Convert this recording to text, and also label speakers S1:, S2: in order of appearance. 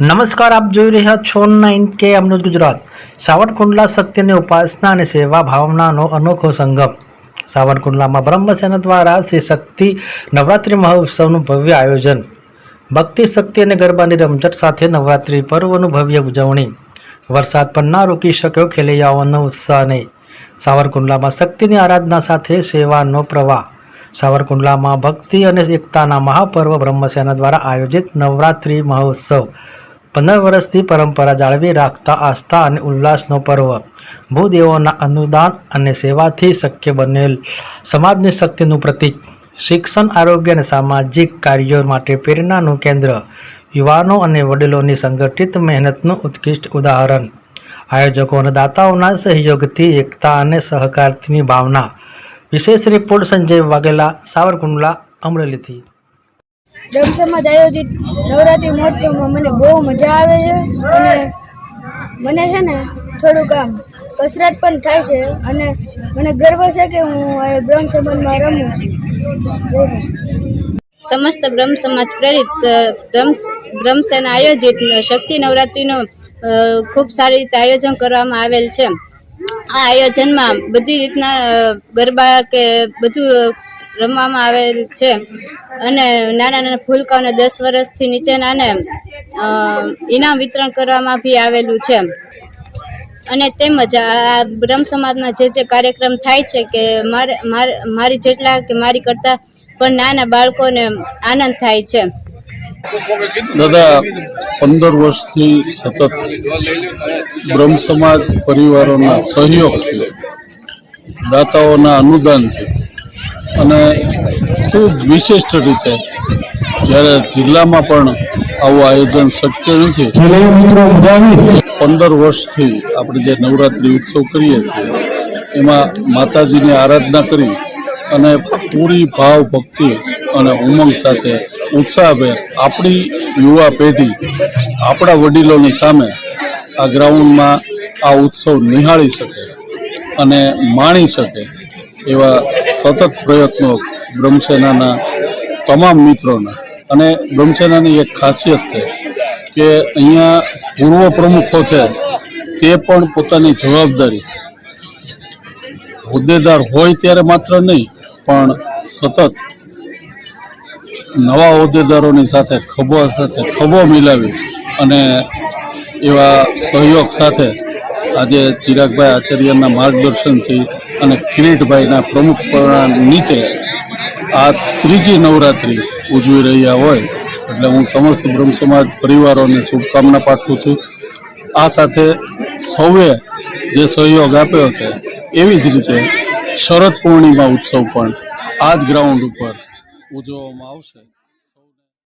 S1: નમસ્કાર, આપ જોઈ રહ્યા છો નાઇન કે અમૃત ગુજરાત. સાવરકુંડલા શક્તિની ઉપાસના અને સેવા ભાવનાનો અનોખો સંગમ. સાવરકુંડલામાં બ્રહ્મસેના દ્વારા શ્રી શક્તિ નવરાત્રિ મહોત્સવનું ભવ્ય આયોજન. ભક્તિ, શક્તિ અને ગરબાની રમઝટ સાથે નવરાત્રિ પર્વનું ભવ્ય ઉજવણી. વરસાદ પણ ના રોકી શક્યો ખેલૈયાઓનો ઉત્સાહ નહીં સાવરકુંડલામાં શક્તિની આરાધના સાથે સેવાનો પ્રવાહ. સાવરકુંડલામાં ભક્તિ અને એકતાના મહાપર્વ બ્રહ્મસેના દ્વારા આયોજિત નવરાત્રિ મહોત્સવ. પંદર વર્ષથી પરંપરા જાળવી રાખતા આસ્થા અને ઉલ્લાસનો પર્વ. ભૂદેવોના અનુદાન અને સેવાથી શક્ય બનેલ સમાજની શક્તિનું પ્રતીક. શિક્ષણ, આરોગ્ય અને સામાજિક કાર્યો માટે પ્રેરણાનું કેન્દ્ર. યુવાનો અને વડીલોની સંગઠિત મહેનતનું ઉત્કૃષ્ટ ઉદાહરણ. આયોજકો અને દાતાઓના સહયોગથી એકતા અને સહકારની ભાવના. વિશેષ રિપોર્ટ સંજય વાઘેલા, સાવરકુંડલા, અમરેલીથી.
S2: બ્રહ્મસમાજ આયોજિત નવરાત્રિ મહોત્સવમાં મને બહુ મજા આવે છે અને મને છે ને થોડુંક આમ કસરત પણ થાય છે અને મને ગર્વ છે કે હું આ બ્રહ્મ સમાજમાં રમું છું.
S3: સમસ્ત બ્રહ્મ સમાજ પ્રેરિત બ્રહ્મ આયોજિત શક્તિ નવરાત્રિનું ખૂબ સારી રીતે આયોજન કરવામાં આવેલ છે. આ આયોજનમાં બધી રીતના ગરબા કે બધું રમવામાં આવેલ છે. અને નાના નાના ફૂલકાઓને દસ વર્ષથી નીચેનાને ઇનામ વિતરણ કરવામાં બી આવેલું છે. અને તેમજ આ બ્રહ્મ સમાજમાં જે જે કાર્યક્રમ થાય છે કે મારે- મારી જેટલા કે મારી કરતા પણ નાના બાળકોને આનંદ થાય છે.
S4: દાદા, પંદર વર્ષથી સતત બ્રહ્મ સમાજ પરિવારોના સહયોગથી, દાતાઓના અનુદાનથી અને ખૂબ વિશિષ્ટ રીતે જ્યારે જિલ્લામાં પણ આવું આયોજન શક્ય નથી પંદર વર્ષથી આપણે જે નવરાત્રિ ઉત્સવ કરીએ છીએ એમાં માતાજીની આરાધના કરી અને પૂરી ભાવ ભક્તિ અને ઉમંગ સાથે ઉત્સાહભેર આપણી યુવા પેઢી આપણા વડીલોની સામે આ ગ્રાઉન્ડમાં આ ઉત્સવ નિહાળી શકે અને માણી શકે એવા સતત પ્રયત્નો બ્રહ્મસેનાના તમામ મિત્રોના. અને બ્રહ્મસેનાની એક ખાસિયત છે કે અહીંયા પૂર્વ પ્રમુખો છે તે પણ પોતાની જવાબદારી હોદ્દેદાર હોય ત્યારે માત્ર નહીં, પણ સતત નવા હોદ્દેદારોની સાથે, ખભો સાથે ખભો મિલાવી અને એવા સહયોગ સાથે આજે ચિરાગભાઈ આચાર્યના માર્ગદર્શનથી અને કિરીટભાઈના પ્રમુખ નીચે આ ત્રીજી નવરાત્રિ ઉજવી રહ્યા હોય, એટલે હું સમસ્ત બ્રહ્મ સમાજ પરિવારોને શુભકામના પાઠવું છું. આ સાથે સૌએ જે સહયોગ આપ્યો છે, એવી જ રીતે શરદ પૂર્ણિમા ઉત્સવ પણ આ જ ગ્રાઉન્ડ ઉપર ઉજવવામાં આવશે.